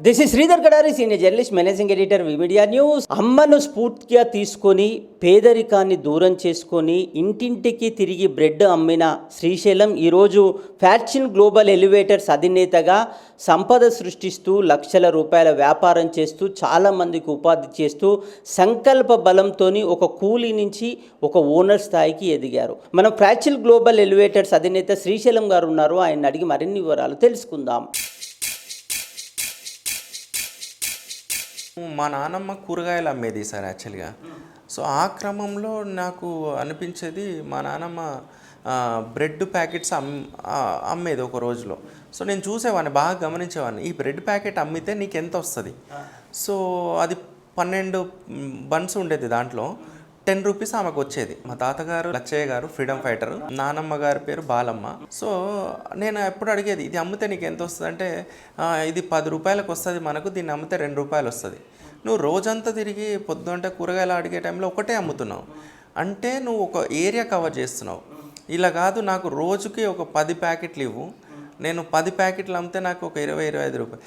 This is Sridhar Kadari senior journalist managing editor V media news అమ్మను స్ఫూర్తిగా తీసుకొని పేదరికాన్ని దూరం చేసుకొని ఇంటింటికి తిరిగి బ్రెడ్ అమ్మిన శ్రీశైలం ఈరోజు ఫ్యాషన్ గ్లోబల్ ఎలివేటర్స్ అధినేతగా సంపద సృష్టిస్తూ లక్షల రూపాయల వ్యాపారం చేస్తూ చాలామందికి ఉపాధి చేస్తూ సంకల్ప బలంతో ఒక కూలీ నుంచి ఒక ఓనర్ స్థాయికి ఎదిగారు. మనం ఫ్యాక్షన్ గ్లోబల్ ఎలివేటర్స్ అధినేత శ్రీశైలం గారు ఉన్నారు. ఆయన అడిగి మరిన్ని వివరాలు తెలుసుకుందాం. మా నాన్నమ్మ కూరగాయలు అమ్మేది సార్ యాక్చువల్గా సో ఆ క్రమంలో నాకు అనిపించేది మా నాన్నమ్మ బ్రెడ్ ప్యాకెట్స్ అమ్ అమ్మేది ఒక రోజులో. సో నేను చూసేవాడిని బాగా గమనించేవాడిని. ఈ బ్రెడ్ ప్యాకెట్ అమ్మితే నీకు ఎంత వస్తుంది? సో అది పన్నెండు బన్స్ ఉండేది దాంట్లో. టెన్ రూపీస్ ఆమెకు వచ్చేది మా తాతగారు లచ్చయ్య గారు ఫ్రీడమ్ ఫైటర్ నానమ్మ గారి పేరు బాలమ్మ. సో నేను ఎప్పుడు అడిగేది ఇది అమ్మితే నీకు ఎంత వస్తుంది అంటే ఇది పది రూపాయలకు వస్తుంది మనకు దీన్ని అమ్మితే రెండు రూపాయలు వస్తుంది నువ్వు రోజంతా తిరిగి పొద్దుంటే కూరగాయలు అడిగే టైంలో ఒకటే అమ్ముతున్నావు. అంటే నువ్వు ఒక ఏరియా కవర్ చేస్తున్నావు. ఇలా కాదు నాకు రోజుకి ఒక పది ప్యాకెట్లు ఇవ్వు నేను పది ప్యాకెట్లు అమ్మితే నాకు ఒక ఇరవై ఇరవై ఐదు రూపాయలు.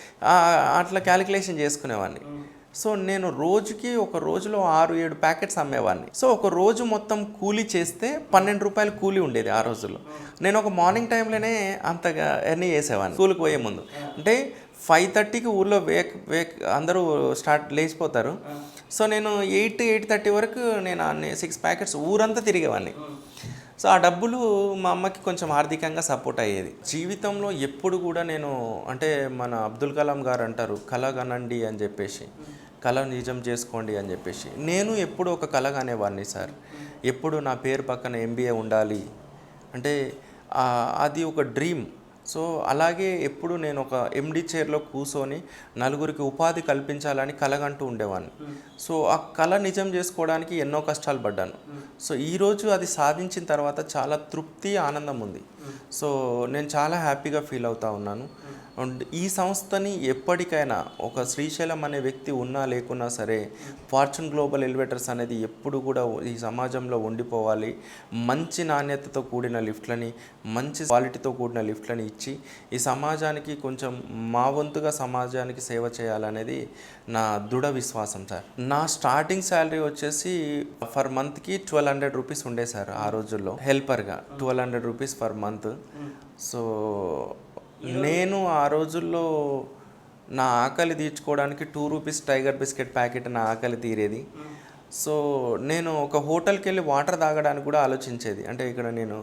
అట్లా క్యాలిక్యులేషన్ చేసుకునేవాడిని సో నేను రోజుకి ఒక రోజులో ఆరు ఏడు ప్యాకెట్స్ అమ్మేవాడిని సో ఒక రోజు మొత్తం కూలీ చేస్తే పన్నెండు రూపాయలు కూలీ ఉండేది ఆ రోజుల్లో. నేను ఒక మార్నింగ్ టైంలోనే అంతగా ఎర్నీ చేసేవాడిని స్కూల్కి పోయే ముందు. అంటే ఫైవ్ థర్టీకి ఊళ్ళో వేక్ వేక్ అందరూ స్టార్ట్ లేచిపోతారు. సో నేను ఎయిట్ ఎయిట్ థర్టీ వరకు నేను అన్ని సిక్స్ ప్యాకెట్స్ ఊరంతా తిరిగేవాడిని సో ఆ డబ్బులు మా అమ్మకి కొంచెం ఆర్థికంగా సపోర్ట్ అయ్యేది. జీవితంలో ఎప్పుడు కూడా నేను అంటే మన అబ్దుల్ కలాం గారు అంటారు కళ కనండి అని చెప్పేసి కళ నిజం చేసుకోండి అని చెప్పేసి. నేను ఎప్పుడు ఒక కళ కానేవాడిని సార్. ఎప్పుడు నా పేరు పక్కన ఎంబీఏ ఉండాలి. అంటే అది ఒక డ్రీమ్. సో అలాగే ఎప్పుడు నేను ఒక ఎండి చైర్లో కూర్చొని నలుగురికి ఉపాధి కల్పించాలని కలగంటూ ఉండేవాడిని సో ఆ కళ నిజం చేసుకోవడానికి ఎన్నో కష్టాలు పడ్డాను. సో ఈరోజు అది సాధించిన తర్వాత చాలా తృప్తి ఆనందం ఉంది. సో నేను చాలా హ్యాపీగా ఫీల్ అవుతా ఉన్నాను. ఈ సంస్థని ఎప్పటికైనా ఒక శ్రీశైలం అనే వ్యక్తి ఉన్నా లేకున్నా సరే ఫార్చ్యూన్ గ్లోబల్ ఎలివేటర్స్ అనేది ఎప్పుడు కూడా ఈ సమాజంలో ఉండిపోవాలి. మంచి నాణ్యతతో కూడిన లిఫ్ట్లని మంచి క్వాలిటీతో కూడిన లిఫ్ట్లని ఇచ్చి ఈ సమాజానికి కొంచెం మా వంతుగా సమాజానికి సేవ చేయాలనేది నా దృఢ విశ్వాసం సార్. నా స్టార్టింగ్ శాలరీ వచ్చేసి ఫర్ మంత్కి ట్వెల్వ్ హండ్రెడ్ రూపీస్ ఉండే సార్ ఆ రోజుల్లో. హెల్పర్గా twelve hundred rupees for month. So నేను ఆ రోజుల్లో నా ఆకలి తీర్చుకోవడానికి two rupees tiger biscuit packet నా ఆకలి తీరేది. సో నేను ఒక హోటల్కి వెళ్ళి వాటర్ తాగడానికి కూడా ఆలోచించేది. అంటే ఇక్కడ నేను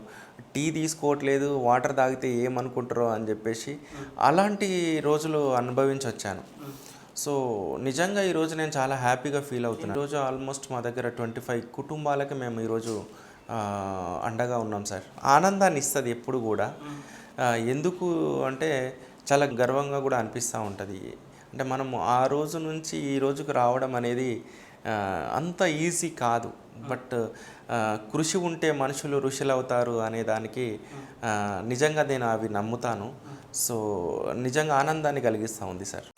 టీ తీసుకోవట్లేదు వాటర్ తాగితే ఏమనుకుంటారో అని చెప్పేసి అలాంటి రోజులు అనుభవించి వచ్చాను సో నిజంగా ఈరోజు నేను చాలా హ్యాపీగా ఫీల్ అవుతున్నాను. ఈరోజు ఆల్మోస్ట్ మా దగ్గర ట్వంటీ ఫైవ్ కుటుంబాలకి మేము ఈరోజు అండగా ఉన్నాం సార్. ఆనందాన్ని ఇస్తుంది ఎప్పుడు కూడా. ఎందుకు అంటే చాలా గర్వంగా కూడా అనిపిస్తూ ఉంటుంది. అంటే మనం ఆ రోజు నుంచి ఈ రోజుకు రావడం అనేది అంత ఈజీ కాదు. బట్ కృషి ఉంటే మనుషులు ఋషులు అవుతారు అనే దానికి నిజంగా నేను అవి నమ్ముతాను. సో నిజంగా ఆనందాన్ని కలిగిస్తూ ఉంది సార్.